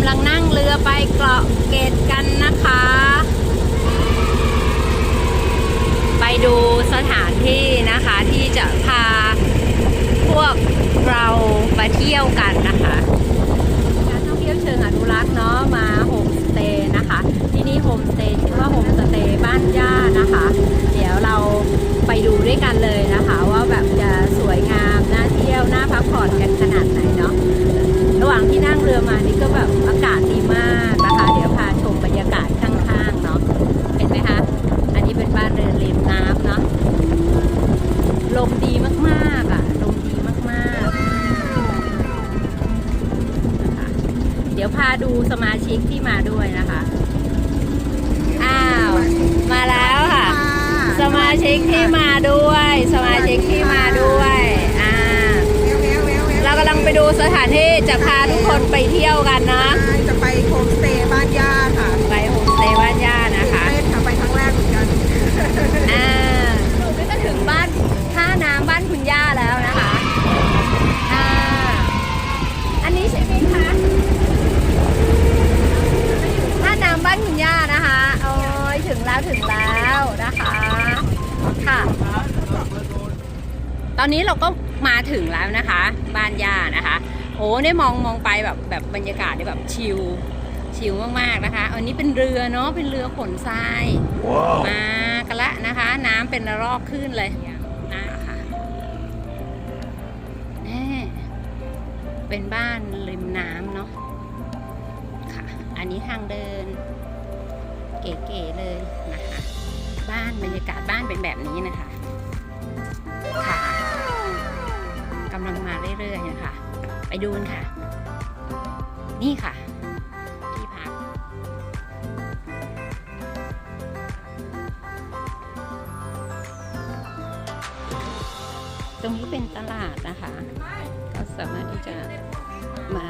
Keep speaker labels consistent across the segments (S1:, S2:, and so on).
S1: ำลังนั่งเรือไปเกาะเกร็ดกันนะคะ ไปดูสถานที่นะคะที่จะพาพวกเรามาเที่ยวกันนะคะการท่องเที่ยวเชิงอนุรักษ์เนาะมาโฮมสเตย์นะคะ ที่นี่โฮมสเตย์ชื่อว่าโฮมสเตย์บ้านย่านะคะ เดี๋ยวเราไปดูด้วยกันเลยนะคะ ว่าแบบจะสวยงามน่าเที่ยวน่าพักผ่อนกันขนาดไหนเนาะระหว่างที่นั่ง รือมานี่ก็แบบอากาศดีมากนะคะ เดี๋ยวพาชมบรรยากาศข้างๆเนาะเห็นไหมคะ อันนี้เป็นบ้านเรือนริมน้ำเนาะลมดีมากๆอะลมดีมากๆนะคะเดี๋ยวพาดูสมาชิกที่มาด้วยนะคะ อ้าว มาแล้วค่ะ สมาชิกที่มาด้วย สมาชิกที่มาด้วย อ่า เรากำลังไปดูสถานที่จะพาทุก คนไปเที่ยวกันนะ
S2: จะไปโฮมสเต
S1: ได้มองมองไปแบบแบบบรรยากาศได้แบบชิลชิลมากๆนะคะ อันนี้เป็นเรือเนาะเป็นเรือขนทรายมากันละนะคะ น้ำเป็นระลอกขึ้นเลยนะค่ะแน่เป็นบ้านริมน้ำเนาะค่ะ อันนี้ทางเดิน เก๋ๆเลยนะคะ บ้านบรรยากาศบ้านเป็นแบบนี้นะคะ ค่ะกำลังมาเรื่อยๆนะคะ ไปดูกันค่ะ นี่ค่ะ ที่พัก ตรงนี้เป็นตลาดนะคะ ก็สามารถที่จะมา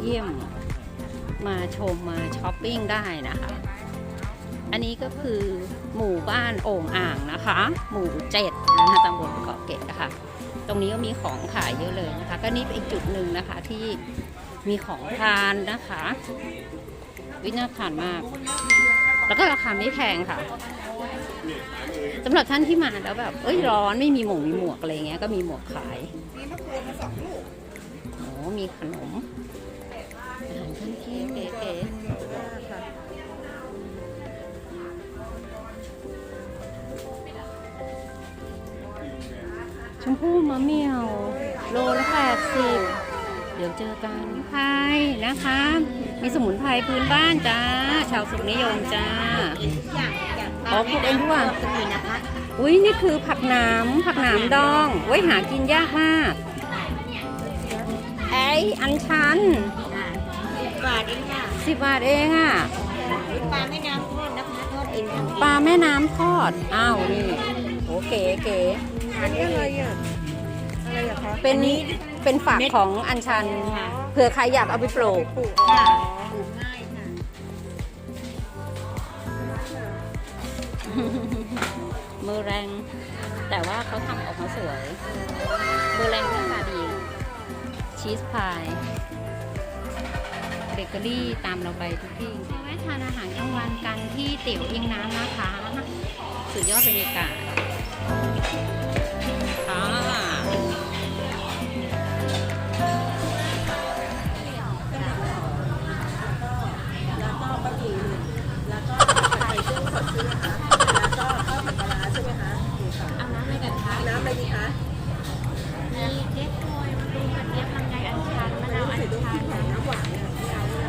S1: เยี่ยมมาชมมาช้อปปิ้งได้นะคะ อันนี้ก็คือหมู่บ้านโอ่งอ่างนะคะ หมู่เจ็ดนะคะตำบลเกาะเกร็ดนะคะ ตรงนี้ก็มีของขายเยอะเลยนะคะ ก็นี่เป็นอีกจุดหนึ่งนะคะที่มีของทานนะคะวิน่าทานมาก แล้วก็ราคาไม่แพงค่ะสำหรับท่านที่มาแล้วแบบ เอ้ยร้อนไม่มีหมงมีหมวกอะไรเงี้ยก็มีหมวกขายโอ้มีขนม ชมพู่มะเมี่ยว โลละแปดสิบเดี๋ยวเจอกันไทยนะคะ มีสมุนไพรพื้นบ้านจ้า ชาวสุขนิยมจ้า อ๋อปลูกเองด้วย
S2: นะคะ
S1: อุ้ยนี่คือผักหนามผักหนามดองไว้ยหากินยากมากไอ้อันชัน
S2: บาทเองค่ะ
S1: สิบบาทเองอะ
S2: ปลาแม่น้ำทอดนะคะทอดเอง
S1: ปลาแม่น้ำทอด อ้าวนี่โอเคเก๋
S2: อันนี้อะไรอะ อะไรอะคะ
S1: เป็นเป็นฝักของอันชันเผื่อใครอยากเอาไปปลูก
S2: ปลูกค่ะปลูกง่ายค่ะ
S1: มือแรง แต่ว่าเขาทำออกมาสวย มือแรงหน้าตาดี ชีสพายเบเกอรี่ตามเราไปทุกที่แวะทานอาหารกลางวันกันที่เตี๋ยวอิงน้ำนะคะ สุดยอดบรรยากาศ อ่า
S2: แล้วก็บะหมี่แล้วก็ไข่ซึ่งสดใช่ไหมคะแล้วก็ข้าวผัดปลาร้าใช่ไหมคะนี่ค่ะ
S1: เอาน้ำอะไรกันคะ
S2: น้ำอะไรดีคะ
S1: มีเก๊กฮวยมะตูมกระเทียมลำไยอัญชันมะนาวอัญ
S2: ใส่ต้ม
S1: ชัน
S2: พริกหน่อยน้ำหวานเนี่ยไม่เอาเลย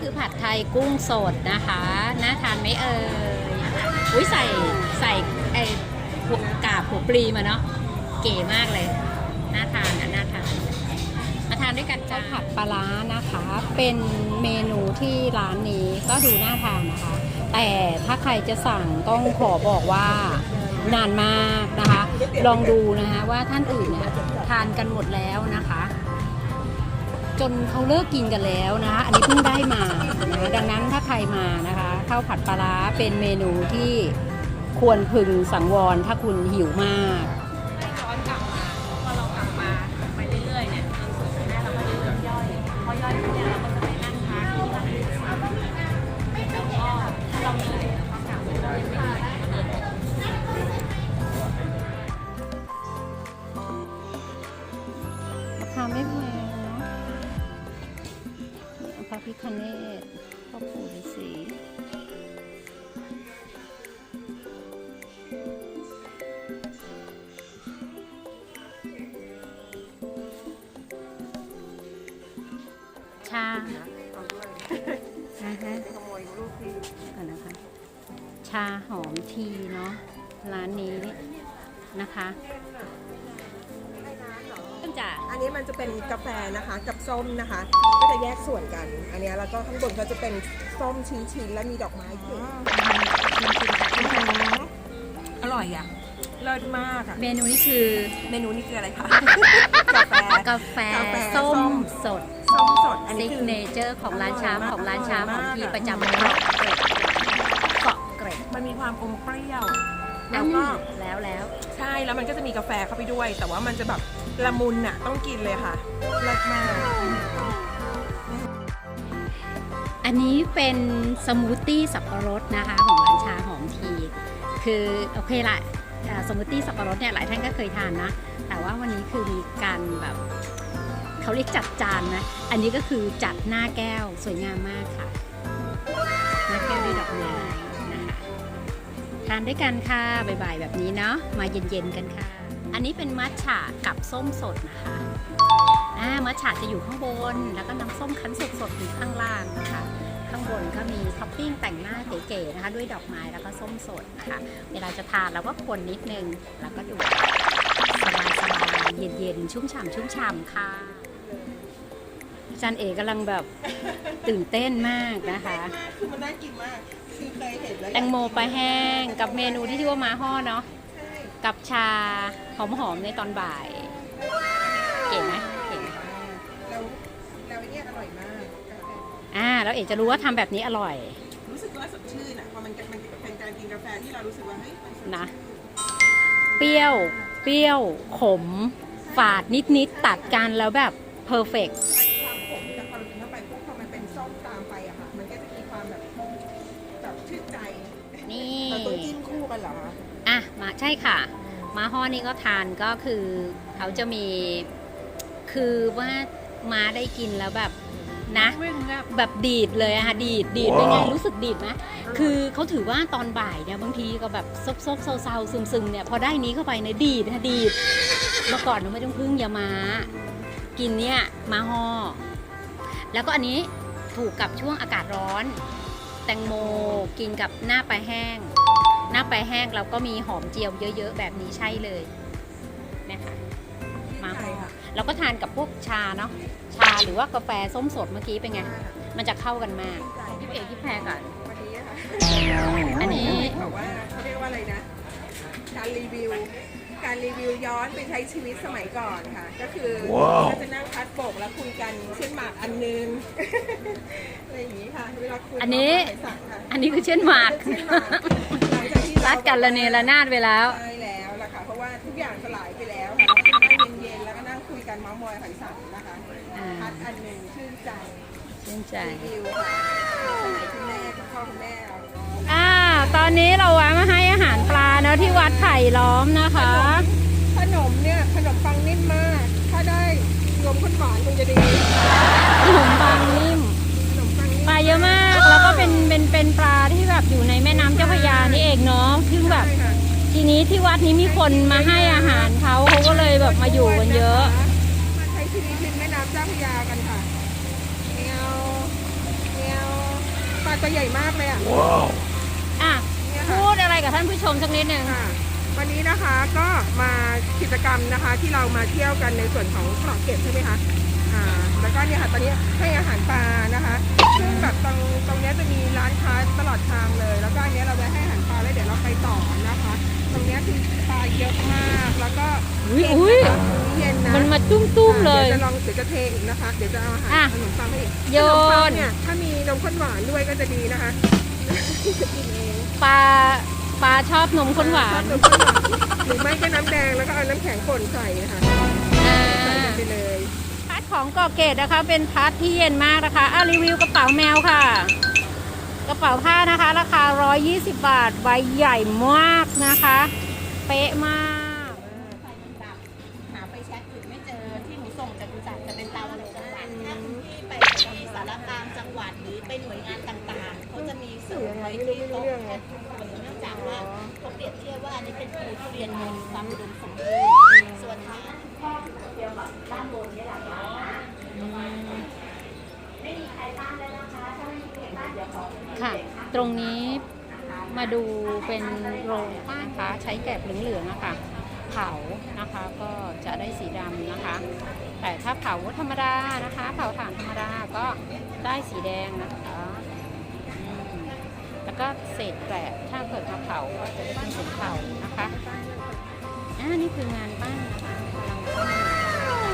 S1: คือผัดไทยกุ้งสดนะคะ น่าทานไหมเอ่ยอุ้ยใส่ใส่ ปลีมาเนาะเก๋มากเลย น่าทานอะน่าทานมาทานด้วยกันจ้าผัดปลาร้านะคะ เป็นเมนูที่ร้านนี้ก็ดูน่าทานนะคะ แต่ถ้าใครจะสั่งต้องขอบอกว่านานมากนะคะ ลองดูนะคะว่าท่านอื่นเนี่ยทานกันหมดแล้วนะคะ จนเขาเลิกกินกันแล้วนะคะ อันนี้เพิ่งได้มานะดังนั้นถ้าใครมานะคะข้าวผัดปลาร้าเป็นเมนูที่ ควรพึงสังวรถ้าคุณหิวมาก
S3: ให้อนกลับมาพอเรากลับมาไปเรื่อยๆเนี่ยหนสือแม่าก็เริ่มย่อยพอย่อยเนี่ยเราก็จะ
S1: ไปนั่งพักที่บ้านแล้วก็ถ้าเราเหนื่อยเราก็กลับมา
S2: เรายัไม่
S1: เหนื่เน
S2: ต่อาคาไม่แพ
S1: งนะพระพิคเนตาหอมทีเนาะร้านนี้นะคะเริ่มจาก
S2: อันนี้มันจะเป็นกาแฟนะคะกับส้มนะคะ ก็จะแยกส่วนกัน อันเนี้ยแล้วก็ข้างบนก็จะเป็นส้มชิ้นๆแล้วมีดอกไม้เขียนอร่อยอะเลิศมากอะ
S1: เมนูนี้คือ
S2: เมนูนี้คืออะไรคะกาแฟ
S1: กาแฟ
S2: กาแฟส้
S1: ส้
S2: ม
S1: มสด
S2: ส้มสดอัน
S1: ซิ
S2: นี้
S1: ก
S2: คือ
S1: เนเจอร์ของร้านชา
S2: อร่อยมาก
S1: ของร้านชา
S2: อร่
S1: ข
S2: อย
S1: อง
S2: มาก
S1: ที่
S2: อะ
S1: ประจำ
S2: มันมีความอมเปรี้ยว
S1: อั
S2: แล้
S1: น
S2: วก็
S1: นี้แล้วแล้ว
S2: ใช่แล้วมันก็จะมีกาแฟเข้าไปด้วย แต่ว่ามันจะแบบละมุนอะต้องกินเลยค่ะเลิศมาก
S1: อันนี้เป็นสมูทตี้สับปะรดนะคะของร้านชาหอมที คือโอเคละอ่าสมูทตี้สับปะรดเนี่ยหลายท่านก็เคยทานนะ แต่ว่าวันนี้คือมีการแบบเขาเรียกจัดจานนะ อันนี้ก็คือจัดหน้าแก้วสวยงามมากค่ะ หน้าแก้วด้วยดอกไม้นะคะ ทานด้วยกันค่ะบ่ายๆแบบนี้เนาะมาเย็นๆกันค่ะ อันนี้เป็นมัทฉะกับส้มสดนะคะอ่ามัทฉะจะอยู่ข้างบน แล้วก็น้ำส้มคั้นสดๆอยู่ข้างล่างนะคะข้างบนก็มีท็อปปิ้งแต่งหน้าเก๋ๆนะคะ ด้วยดอกไม้แล้วก็ส้มสดนะคะ เวลาจะทานเราก็คนนิดนึงแล้วก็ดูสบายๆเย็นๆชุ่มฉ่ำชุ่มฉ่ำค่ะอาจารย์เอกกำลังแบบตื่นเต้นมากนะคะ
S2: คือมันน่ากินมาก แล้ว
S1: แตงโมปลาแห้งกับเมนูที่ชื่อว่ามาห่อเนาะ
S2: ใช่
S1: กับชาหอมๆในตอนบ่าย เก๋ไหมเก๋ไหม
S2: แล้วแล้วเนี่ยอร่อยมากกาแฟ
S1: อ่าแล้วเอกจะรู้ว่าทำแบบนี้อร่อย
S2: รู้สึกว่าสดชื่นอะพอมันมันเป็นการกินกาแฟที่เรารู้สึกว่าเฮ้ยมันสดชื่
S1: นะเปรี้ยว เปรี้ยว ขม ฝาดนิดๆตัดกันแล้วแบบเพอร์เฟก
S2: ความขมแต่
S1: ช่ค่ะมาห่อนี่ก็ทานก็คือเขาจะมีคือว่าม้าได้กินแล้วแบบนะ
S2: วิ่งแบบ
S1: แบบดีดเลยอะค่ะดีดดีดเป็นไงรู้สึกดีดไหมคือเขาถือว่าตอนบ่ายเนี่ยบางทีก็แบบซบซบเซาเซาซึมซึมเนี่ยพอได้นี้เข้าไปเนี่ยดีดค่ะดีดเมื่อก่อนเราไม่ต้องพึ่งยามากินเนี่ยมาห่อแล้วก็อันนี้ถูกกับช่วงอากาศร้อน แตงโมกินกับหน้าปลาแห้ง หน้าปลาแห้งเราก็มีหอมเจียวเยอะ ๆ แบบนี้ใช่เลยนะคะมา
S2: ใช่ค่ะ
S1: เราก็ทานกับพวกชาเนาะชาหรือว่ากาแฟส้มสดเมื่อกี้เป็นไง มันจะเข้ากันมากพี่เอกพี่แพรก่อน
S2: วันนี้อะค่ะ
S1: อันนี้
S2: บอกว่าเขาเรียกว่าอะไรนะ การรีวิวการรีวิวย้อนไปใช้ชีวิตสมัยก่อนค่ะ ก็คือก็จะนั่งพัดโบกแล้วคุยกันเช่นหมากอันนึงอะไรอย่างนี้ค่ะเวลาคุย
S1: อันนี้
S2: ใส่สักค่ะ
S1: อันนี้คือเช่นหมาก
S2: เช่นหมากหลังจากที่เรา
S1: รัดกันละเนระนาดไปแล้ว
S2: ใช่แล้วล่ะค่ะเพราะว่าทุกอย่างสลายไปแล้วค่ะเราก็นั่งเย็นๆแล้วก็นั่งคุยกันเมาส์มอยขันสันนะคะ
S1: อ่า
S2: พัดอันหนึ่งชื่นใจ
S1: ชื่นใจ
S2: รีวิวค่ะสมัยคุณแม่คุณพ่อคุณแม่เรา
S1: อ่า ตอนนี้เราแวะมาให้อาหารปลาเนาะที่วัดไผ่ล้อมนะคะ
S2: ขนมเนี่ยขนมปังนิ่มมาก ถ้าได้รวมข้นหวานคงจะดี
S1: ขนมปังนิ่ม
S2: ขนม ปังนิ่ม
S1: ปลาเยอะมาก แล้วก็เป็นเป็นเป็นปลาที่แบบอยู่ในแม่น้ำเจ้าพระยานี่เองเนาะซึ่งแบบ
S2: ใช่ค่ะ
S1: ทีนี้ที่วัดนี้มีคนมาให้อาหารเขาเขาก็เลยแบบมาอยู่กันเยอะ
S2: มาใช้ชีวิตริมแม่น้ำเจ้าพระยากันค่ะเนียวเนียวปลาตัวใหญ่มากเลยอะ
S1: อะ
S2: เนี่ยค่ะ
S1: พูดอะไรกับท่านผู้ชมสักนิดหนึ่ง
S2: ค่ะ วันนี้นะคะก็มากิจกรรมนะคะที่เรามาเที่ยวกันในส่วนของเกาะเกร็ดใช่ไหมคะอ่าแล้ว ก็เนี่ยค่ะตอนนี้ให้อาหารปลานะคะซึ่งแบบตรงตรงเนี้ยจะมีร้านค้าตลอดทางเลย แล้วก็อันเนี้ยเราไปให้อาหารปลาแล้วเดี๋ยวเราไปต่อนะคะ ตรงเนี้ยคือปลาเยอะมากแล้วก็
S1: อุ้ย
S2: เย็น
S1: อุ้ย
S2: นะคะเย็นนะ
S1: มันมาตุ้มๆเลย
S2: ดี๋วจะลองเดี๋ยวจะเทอีกนะคะ เดี๋ยวจะเอาอาหาร
S1: อะ
S2: ขนมปังให้อีก
S1: โยน
S2: ขมปังเนี่ยถ้ามีนมข้นหวานด้วยก็จะดีนะคะจะกินเอง
S1: ปลาปลาชอบนมข้นหวาน
S2: ชอบนมข้นหวานหรือไม่ก็น้ำแดงแล้วก็เอาน้ำแข็งป่นใส่ค่ะ
S1: อ่า
S2: ใส่ลงไปเลย
S1: พัด ของเกาะเกตนะคะ เป็นพาร์ทที่เย็นมากนะคะอะรีวิวกระเป๋าแมวค่ะ กระเป๋าผ้านะคะ ราคา 120 บาท ใบใหญ่มากนะคะ เป๊ะมากไนดับ
S2: หาไฟแช็กอื่ไม่เจอที่หนูส่งจากกุจักจะเป็
S3: นเตาจังหวัดถ้าคุณพี่
S2: ไปที่สารกางจังหวัดหรือไปหน่วยงานต่างๆเขาจะมี
S3: เสื่อไว้ที่โต๊ะแทนคนเนื่องจากว่าเขาเปรียบเทียบว่าอันนี้เป็นปูทุเรียนมูลความอุมสมบูรณ์ส่วนนี้างด้านบนนี่แหละค่ะไม่มีใครตั้งเลยนะคะถ้าไม่มีใครงเดี๋ยวขอ
S1: ค่ะ ตรงนี้มาดูเป็นโรงป้านคะใช้แกบเหลืองๆนะคะเผานะคะก็จะได้สีดำนะคะ แต่ถ้าเผาธรรมดานะคะ เผาถ่านธรรมดาก็ได้สีแดงนะคะแล้วก็เศษแกลบถ้าเกิดมาเผาก็จะได้เป็นสีเผานะคะ อ่านี่คืองานปั้นนะคะกำลังปั้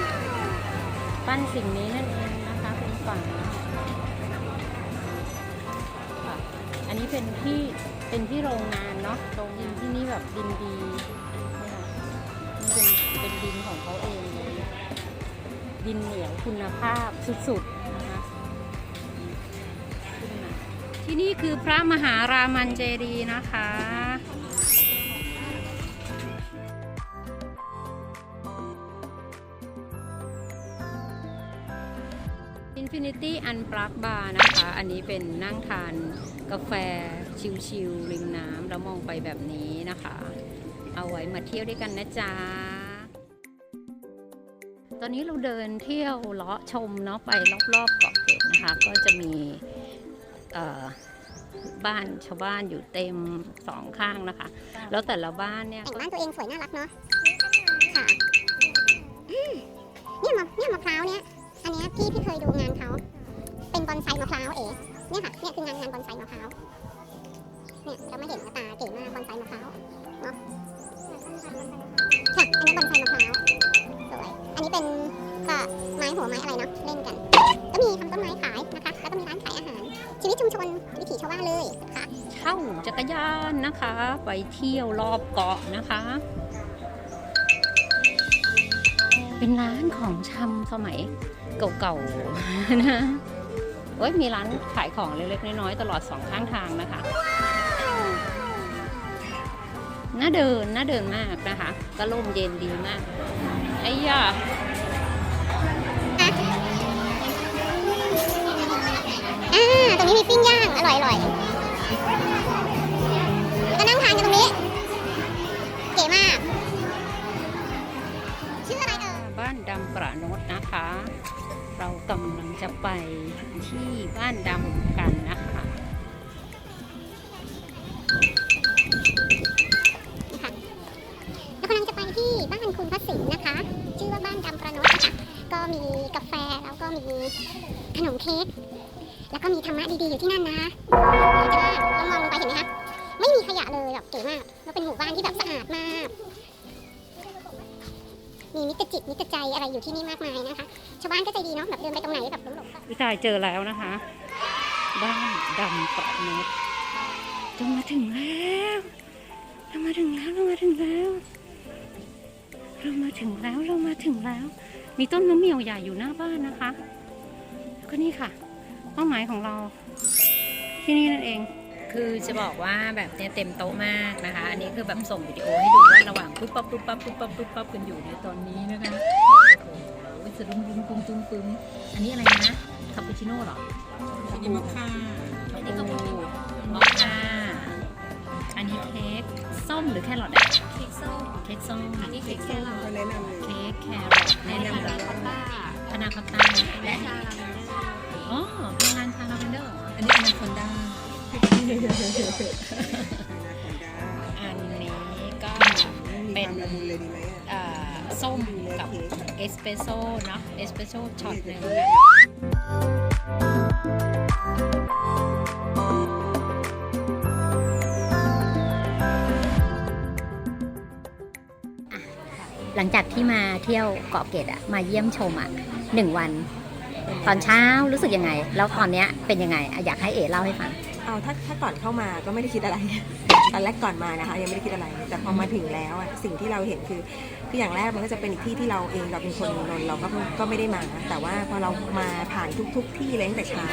S1: นปั้นสิ่งนี้นั่นเองนะคะเป็นฝาค่ะอันนี้เป็นที่เป็นที่โรงงานเนาะโรงงานที่นี่แบบดินดีนี่เป็นเป็นดินของเขาเองเลยดินเหนียวคุณภาพสุดๆนะคะที่นี่คือพระมหารามันเจดีนะคะ Infinity Unplug Bar นะคะ อันนี้เป็นนั่งทานกาแฟชิลๆริมน้ำแล้วมองไปแบบนี้นะคะ เอาไว้มาเที่ยวด้วยกันนะจ๊ะ ตอนนี้เราเดินเที่ยวเลาะชมเนาะไปรอบๆเกาะเกร็ดนะคะ ก็จะมีเอ่อบ้านชาวบ้านอยู่เต็มสองข้างนะคะ แล้วแต่ละบ้านเนี่ย
S4: แต่งบ้านตัวเองสวยน่ารักเนาะค่ะ พี่พี่เคยดูงานเขา เป็นบอนไซมะพร้าวเอ๋เนี่ยค่ะเนี่ยคืองานงานบอนไซมะพร้าว เนี่ยเราไมาเห็นตาเก๋มากบอนไซมะพร้าวเนาะค่ะอันนี้บอนไซมะพร้าวสวยอันนี้เป็นก็ไม้หัวไม้อะไรเนาะเล่นกัน ก็มีทำต้นไม้ขายนะคะ แล้วก็มีร้านขายอาหาร ชีวิตชุมชนวิถีชาวบ้านเลยค่ะ
S1: เช่าจักรยานนะคะ ไปเที่ยวรอบเกาะนะคะ เป็นร้านของชำสมัย เก่าๆนะโอ้ยมีร้านขายของเล็กๆน้อยๆตลอดสองข้างทางนะคะน่าเดินน่าเดินมากนะคะ ก็ร่มเย็นดีมากไอ้ยา
S4: อ่าตรงนี้มีปิ้งย่าง อร่อยอร่อยแล้วก็นั่งทานกันตรงนี้ เก๋มาก ชื่ออะไรเอ่ย
S1: บ้านดำประนดนะคะ เรากำลังจะไปที่บ้านดำกันนะคะ
S4: นะคะแล้วกำลังจะไปที่บ้านคุณพระสิงห์นะคะ ชื่อว่าบ้านดำประนดก็มีกาแฟแล้วก็มีขนมเค้กแล้วก็มีธรรมะดีๆอยู่ที่นั่นนะคะเดี๋ยวมองลงไปเห็นไหมคะไม่มีขยะเลยแบบเก๋มากแล้วเป็นหมู่บ้านที่แบบสะอาดมาก มีมิตรจิตมิตรใจอะไรอยู่ที่นี่มากมายนะคะ ชาวบ้านก็ใจดีเนาะแบบเดินไปตรงไหนแบบหลงๆ
S1: วิตายเจอแล้วนะคะบ้านดำประนดจะมาถึงแล้วเรามาถึงแล้วเรามาถึงแล้วเรามาถึงแล้วเรามาถึงแล้ว มีต้นมะเมี่ยวใหญ่อยู่หน้าบ้านนะคะแล้วก็นี่ค่ะเป้าหมายของเราที่นี่นั่นเอง คือจะบอกว่าแบบเนี้ยเต็มโต๊ะมากนะคะ อันนี้คือแบบส่งวิดีโอให้ดูว่าระหว่างปุ๊บปั๊บปุ๊บปั๊บปุ๊บปั๊บปุ๊บปั๊บกันอยู่ในตอนนี้นะคะโอ้โหสะดุ้งดุ้งปุ้งตุ้งปึ้งอันนี้อะไรนะคาปูชิโน่เหรอ
S2: อันนี้มะพร้าว
S1: อันนี้ก็ปูมอคค่าอันนี้เค้กส้มหรือแครอทอะ
S3: เค้กส้ม
S1: เค้กส้ม
S3: อันนี้เค้กแครอท
S2: เขาแนะนำเลย
S1: เค้กแครอทแนะนำ
S3: พานาคอตต้า
S1: พานาคอตต้าและ
S3: ชาลาเวนเดอร์
S1: อ๋อเป็นงานชาลาเวนเดอร์
S2: อันนี้อนาคอนด้า
S1: อันนี้ก็
S2: เป็
S1: น
S2: เอ่
S1: อส้มกับเอสเปรสโซ่เนาะ เอสเปรสโซ่ช็อตหนึ่งหลังจากที่มาเที่ยวเกาะเกร็ดอะมาเยี่ยมชมอะหนึ่งวัน ตอนเช้ารู้สึกยังไง แล้วตอนเนี้ยเป็นยังไงอะอยากให้เอ๋เล่าให้ฟัง
S5: เอาถ้าถ้าก่อนเข้ามาก็ไม่ได้คิดอะไร ตอนแรกก่อนมานะคะ ยังไม่ได้คิดอะไร แต่พอมาถึงแล้วอะสิ่งที่เราเห็นคือคืออย่างแรกมันก็จะเป็นอีกที่ที่เราเองเราเป็นคนนนท์เราก็ก็ไม่ได้มา แต่ว่าพอเรามาผ่านทุก ๆ ที่เลยตั้งแต่เช้า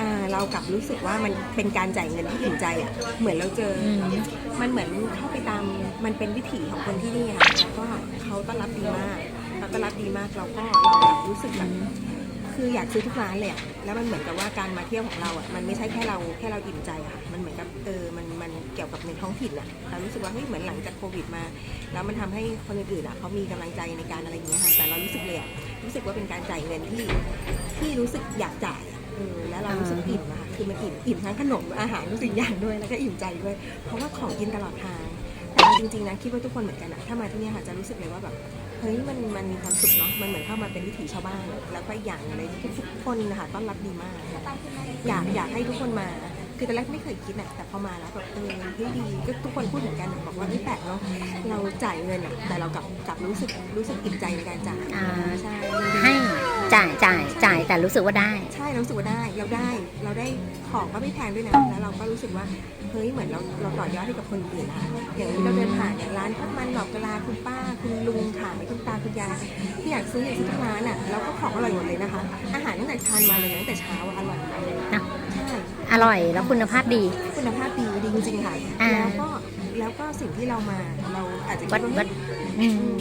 S5: อ่าเรากลับรู้สึกว่ามันเป็นการจ่ายเงินที่ถึงใจอะเหมือนเราเจออ
S1: ม
S5: มันเหมือนเข้าไปตามมันเป็นวิถีของคนที่นี่ค่ะแล้วก็เขาต้อนรับดีมากเขาต้อนรับดีมากเราก็เราแบบรู้สึกแบบ คืออยากซื้อทุกร้านเลยอะแล้วมันเหมือนกับว่าการมาเที่ยวของเราอะมันไม่ใช่แค่เราแค่เราอิ่มใจอะค่ะมันเหมือนกับเออมันมันเกี่ยวกับในท้องถิ่นอะเรารู้สึกว่าเฮ้ยเหมือนหลังจากโควิดมา แล้วมันทำให้คนอื่นๆอะเขามีกำลังใจในการอะไรอย่างเงี้ยค่ะแต่เรารู้สึกเลยอะรู้สึกว่าเป็นการจ่ายเงินที่ที่รู้สึกอยากจ่ายอะเออแล้วเรารู้สึกอิ่มอะค่ะคือมันอิ่มอิ่มทั้งขนมอาหารทุกสิ่งอย่างด้วยแล้วก็อิ่มใจด้วย เพราะว่าของกินตลอดทางแต่จริงๆนะคิดว่าทุกคนเหมือนกันอะถ้ามาที่เนี่ค่ะจะรู้สึกเลยว่าแบบ เฮ้ยมันมันมีความสุขเนาะมันเหมือนเข้ามาเป็นวิถีชาวบ้าน แล้วก็อีกอย่างเลยทุกๆคนนะคะต้อนรับดีมาก อยากอยากให้ทุกคนมา คือตอนแรกไม่เคยคิดอะแต่พอมาแล้วแบบเออเฮ้ยดีก็ทุกคนพูดเหมือนกันอะบอกว่าเฮ้ยแปลกเนาะเราจ่ายเงินอะแต่เรากลับกลับรู้สึกรู้สึกอิ่มใจในการจ่าย
S1: อ่า
S5: ใช่
S1: ให้ จ่ายจ่ายจ่ายแต่รู้สึกว่าได้
S5: ใช่เรารู้สึกว่าได้เราได้เราได้ของก็ไม่แพงด้วยนะแล้วเราก็รู้สึกว่าเฮ้ยเหมือนเราเราต่อยอดให้กับคนอื่นอะอย่างที่เราเดินผ่านเนี่ยร้านข้าวมันดอกกะลาคุณป้า คุณลุงขายคุณตาคุณยายที่อยากซื้ออยากซื้อทุกร้านอะแล้วก็ของอร่อยหมดเลยนะคะ อาหารตั้งแต่ทานมาเลยตั้งแต่เช้าอะอร่อยหมดเลย
S1: นะ
S5: ใช่
S1: อร่อยแล้วคุณภาพดี
S5: คุณภาพดีดีจริงๆค่ะ
S1: อ่า
S5: แล้วก็แล้วก็สิ่งที่เรามาเราอาจจะคิ
S1: วั
S5: ด
S1: ด
S5: ว่า
S1: วัด
S5: เฮ้ย
S1: อืม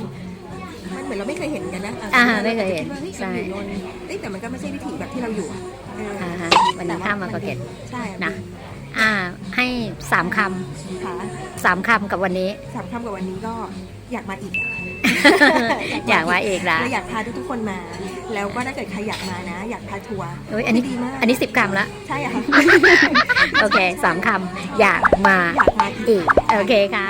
S5: มันเหมือนเราไม่เคยเห็นกันนะ
S1: อ่า
S5: รา
S1: ไม่เคยเห็น
S5: อาจจะคิดว่าฮ้
S1: ใช่
S5: เราอยู่นนท์เอ้ยแต่มันก็ไม่ใช่วิถีแบบที่เราอยู่อะเอออ
S1: อ่าฮะวันนี้ข้ามมาปากเกร็ด
S5: ใช่
S1: นะอ่าให้สามค
S5: ค่ะำ
S1: สามคำกับวันนี้
S5: สามคำกับวันนี้ก็อยากมาอีกอะ
S1: อยากมาอีกนะ
S5: เราอยากพาทุกๆคนมา แล้วก็ถ้าเกิดใครอยากมานะ อยากพาทัวร์
S1: เอ้ยอันนี้
S5: ดีมาก
S1: อันนี้สิบคำละ
S5: ใช่อะค่ะ
S1: โอเคสามคำอยากมา
S5: อยากมาอีก
S1: อีกโอเคค่ะ